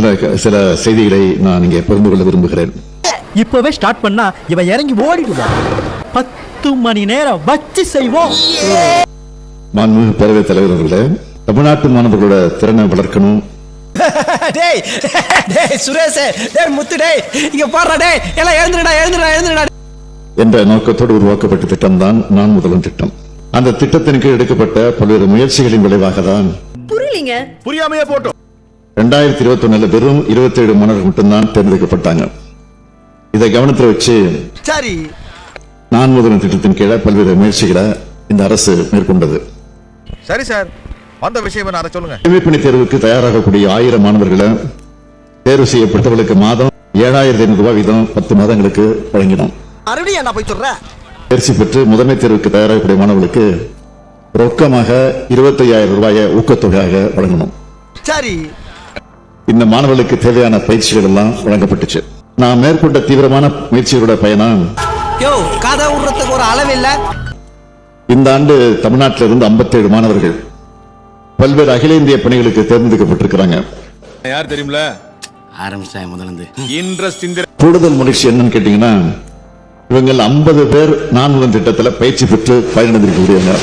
சில சில செய்திகளை நான் இங்கே பகிர்ந்து கொள்ள விரும்புகிறேன். இப்பவே ஸ்டார்ட் பண்ணா இவன் இறங்கி ஓடிடுவான் பத்து மணி நேரம் வச்சு செய்வோம். மாண்புமிகு பேரவைத் தலைவர் அவர்களே தமிழ்நாட்டு மாணவர்களோட திறனை வளர்க்கணும். டேய் டேய் சுரேஷ் டேய் முத்து டேய் இங்க பாடுறா டேய் எல்லாம் எழுந்துடா எழுந்துடா எழுந்துடா என்ற நோக்கத்தோடு உருவாக்கப்பட்ட திட்டம்தான் நான் முதல்வன் திட்டம். அந்த திட்டத்தின் கீழ் எடுக்கப்பட்ட பல்வேறு முயற்சிகளின் விளைவாக தான் புரியலீங்க. புரியாமையே போட்டோம். ரெண்டாயிரத்தி இருபத்தி ஒண்ணுல வெறும் இருபத்தி ஏழு மாணவர்கள் மட்டும்தான் தேர்ந்தெடுக்கப்பட்டாங்க. இதை கவனத்தில் வச்சு சரி. நான் முதல்வன் திட்டத்தின் கீழே பல்வேறு முயற்சிகளை இந்த அரசு மேற்கொண்டது. சரி சார். வந்த விஷயம் அதை சொல்லுங்க. குடிமைப்பணி தேர்வுக்கு தயாராகக்கூடிய ஆயிரம் மாணவர்களை தேர்வு செய்யப்பட்டவர்களுக்கு மாதம் ஏழாயிரத்தி ஐநூறு ரூபாய் வீதம் பத்து மாதங்களுக்கு வழங்கினோம். மறுபடியும் என்ன போய் சொல்ற. தேர்ச்சி பெற்று முதன்மை தேர்வுக்கு தயாராகக்கூடிய மாணவர்களுக்கு ரொக்கமாக இருபத்தையாயிரம் ரூபாயை ஊக்கத்தொகையாக வழங்கணும். சரி. இந்த மாணவர்களுக்கு தேவையான பயிற்சிகள் எல்லாம் வழங்கப்பட்டுச்சு. நான் மேற்கொண்ட தீவிரமான முயற்சிகளோட பயணம் அளவு இல்ல. இந்த ஆண்டு தமிழ்நாட்டில் இருந்து 57 மாணவர்கள் பல்வேறு அகில இந்திய பணிகளுக்கு தேர்ந்தெடுக்கப்பட்டிருக்கிறாங்க. யார் தெரியுமில? இன்ட்ரெஸ்ட் இந்த கூடுதல் மகிழ்ச்சி என்னன்னு கேட்டீங்கன்னா இவங்கள் 50 பேர் நான் முதல் திட்டத்தில் பயிற்சி பெற்று பயனடைந்திருக்கக்கூடியவங்க.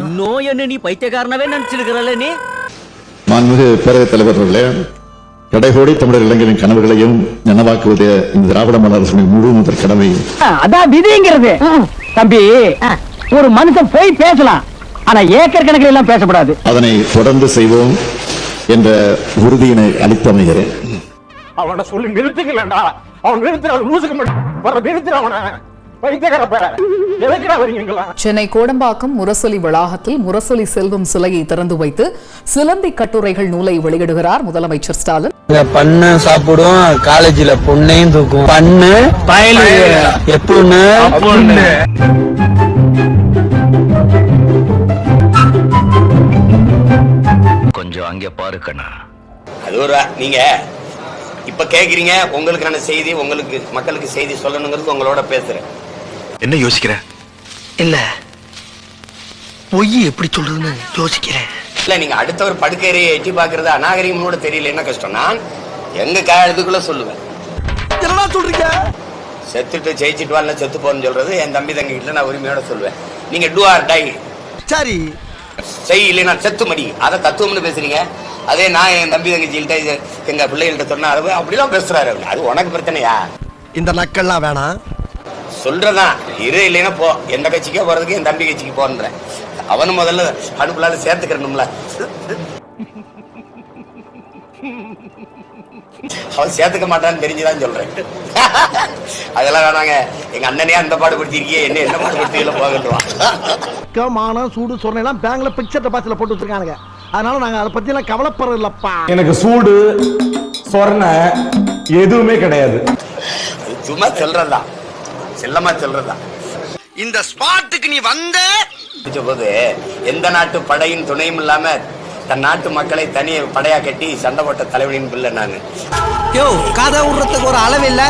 இன்னும் என்ன நீ பைத்தியக்காரனவே நினைச்சிருக்கிறல்ல நீ. மாண்புமிகு பேரவைத் தலைவர் அவர்களே கடைகோடி தமிழர் இளைஞரின் கனவுகளையும் நனவாக்குவதே இந்த திராவிட மாடல் அரசின் முழு முதற் கடமை. அதான் விதிங்கிறது. தம்பி ஒரு மனுஷன் போய் பேசலாம் ஆனா ஏக்கர் கணக்கில் எல்லாம் பேசக்கூடாது அதனை தொடர்ந்து செய்வோம் என்ற உறுதியினை அளித்தமைகிறேன் அவனை சொல்லி நிறுத்துக்கலடா அவன் நிறுத்துற லூசுக்கு மட்டும் வர நிறுத்துற அவனை. சென்னை கோடம்பாக்கம் முரசொலி வளாகத்தில் முரசொலி செல்வம் சிலையை திறந்து வைத்து சிலந்தி கட்டுரைகள் நூலை வெளியிடுகிறார் முதலமைச்சர் ஸ்டாலின். பண்ண சாப்பிடும் காலேஜ்ல பொண்ணையும் தூக்கும் பண்ணு பயலு எப்பொண்ணு கொஞ்சம் அங்கே பாரு கண்ணா அது ஒரு நீங்க இப்ப கேக்குறீங்க உங்களுக்கான செய்தி உங்களுக்கு மக்களுக்கு செய்தி சொல்லணுங்கிறது உங்களோட பேசுறேன். என்ன யோசிக்கிற? இல்ல. பொய் எப்படி சொல்றதுன்னு யோசிக்கிறேன். இல்ல நீங்க அடுத்தவர் படுக்கையறையை எட்டி பாக்குறது அநாகரிகம் கூட தெரியல. என்ன கஷ்டம்? நான் எங்க காலத்துக்குள்ள சொல்லுவேன். என்னடா சொல்றீங்க? செத்துட்டு ஜெயிச்சிட்டு வரல செத்து போறேன்னு சொல்றது என் தம்பி தங்கி கிட்ட நான் உரிமையோட சொல்லுவேன். நீங்க டூ ஆர் டை சரி. செய் இல்லைன்னா செத்து மடி அதை தத்துவம்னு பேசுறீங்க. அதே நான் என் தம்பி தங்கச்சிகிட்ட எங்க பிள்ளைகள்கிட்ட சொன்னா அது அப்படிலாம் பேசுறாரு. அது உனக்கு பிரச்சனையா? இந்த நக்கல்லாம் வேணாம். சொல்றதான் இரு இல்லைன்னா போ. எந்த கட்சிக்கே போறதுக்கு என் தம்பி கட்சிக்கு போன்றேன் அவனும் முதல்ல அனுப்புலால சேர்த்துக்கிறணும்ல. அவன் சேர்த்துக்க மாட்டான்னு தெரிஞ்சுதான் சொல்றேன். அதெல்லாம் வேணாங்க. எங்க அண்ணனே அந்த பாடுபடுத்திருக்கியே என்ன என்ன பாடுபடுத்தியில போகட்டுவான் மானம் சூடு சொன்னெல்லாம் பேங்க்ல பிக்சர் டெபாசிட்ல போட்டு வச்சிருக்கானுங்க. அதனால நாங்க அதை பத்தி எல்லாம் கவலைப்படுறது இல்லப்பா எனக்கு சூடு சொரண எதுவுமே கிடையாது. சும்மா சொல்றதுதான். செல்லமா சொல்றதுதான் இந்த ஸ்பாட்டுக்கு நீ வந்த போது எந்த நாட்டு படையின் துணையும் இல்லாம தன் நாட்டு மக்களை தனி படையா கட்டி சண்டை போட்ட தலைவனின் பிள்ளை நானு. யோ கதை விடுறதுக்கு ஒரு அளவு இல்ல?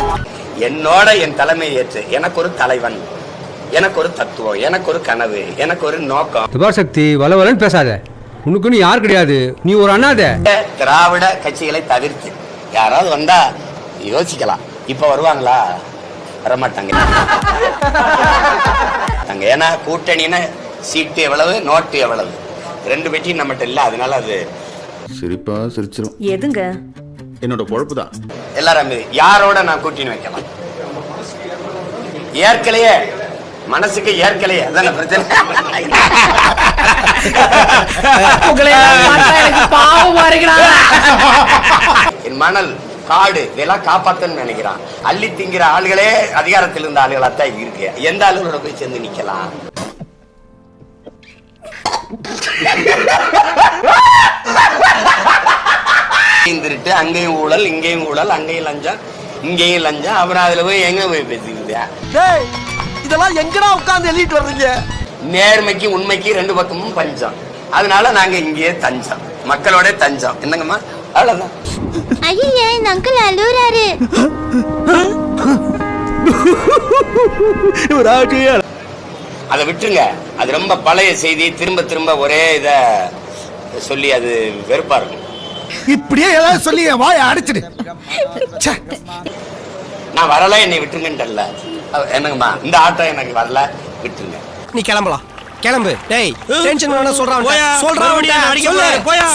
என்னோட என் தலைமை ஏற்று எனக்கு ஒரு தலைவன் எனக்கு ஒரு தத்துவம் எனக்கு ஒரு கனவு எனக்கு ஒரு நோக்கம். சக்தி வள வளன்னு பேசாத. உனக்குன்னு யார் கிடையாது? நீ ஒரு அண்ணாத. திராவிட கட்சிகளை தவிர்த்து யாராவது வந்தா யோசிக்கலாம். இப்ப வருவாங்களா? வரமாட்டாங்க. அங்க ஏன்னா கூட்டணின்னா சீட்டு எவ்வளவு நோட்டு எவ்வளவு? ரெண்டு பெட்டி நம்மகிட்ட இல்ல அதனால அது சிரிப்பா சிரிச்சிரும். எதுங்க? என்னோட பொழப்பு தான் எல்லாரும். யாரோட நான் கூட்டணி வைக்கலாம்? ஏற்கலையே. மனசுக்கு ஏற்கலையே. அதான பிரச்சனை? என் மணல் காடு இதெல்லாம் காப்பாத்தன்னு நினைக்கிறான். அள்ளி திங்கிற ஆளுகளே அதிகாரத்தில் இருந்த ஆளுகளா தான் இருக்கு. எந்த ஆளுகளோட போய் சேர்ந்து நிக்கலாம்? திருட்டு அங்கேயும் ஊழல் இங்கேயும் ஊழல் அங்கேயும் லஞ்சம் இங்கேயும் லஞ்சம். அப்புறம் அதுல போய் எங்க போய் பேசிக்கிட்டு இதெல்லாம் எங்கடா உட்கார்ந்து எழுதிட்டு வர்றீங்க? நேர்மைக்கு உண்மைக்கு ரெண்டு பக்கமும் பஞ்சம். அதனால நாங்க இங்கேயே தஞ்சம். மக்களோட தஞ்சம். என்னங்கம்மா? அவ்வளவுதான். ஐயா இந்த அங்கிள் அழுறாரு அதை விட்டுருங்க. அது ரொம்ப பழைய செய்தி. திரும்ப திரும்ப ஒரே இத சொல்லி அது வெறுப்பா இருக்கும். இப்படியே ஏதாவது சொல்லி என் வாயை அடைச்சிடு. நான் வரல என்னை விட்டுருங்கன்றல என்னங்கம்மா இந்த ஆட்டம் எனக்கு வரல. விட்டுருங்க. நீ கிளம்பலாம். கிளம்பு. டேய் டென்ஷன் வேணா சொல்றான் சொல்றான் அடிக்க போயா.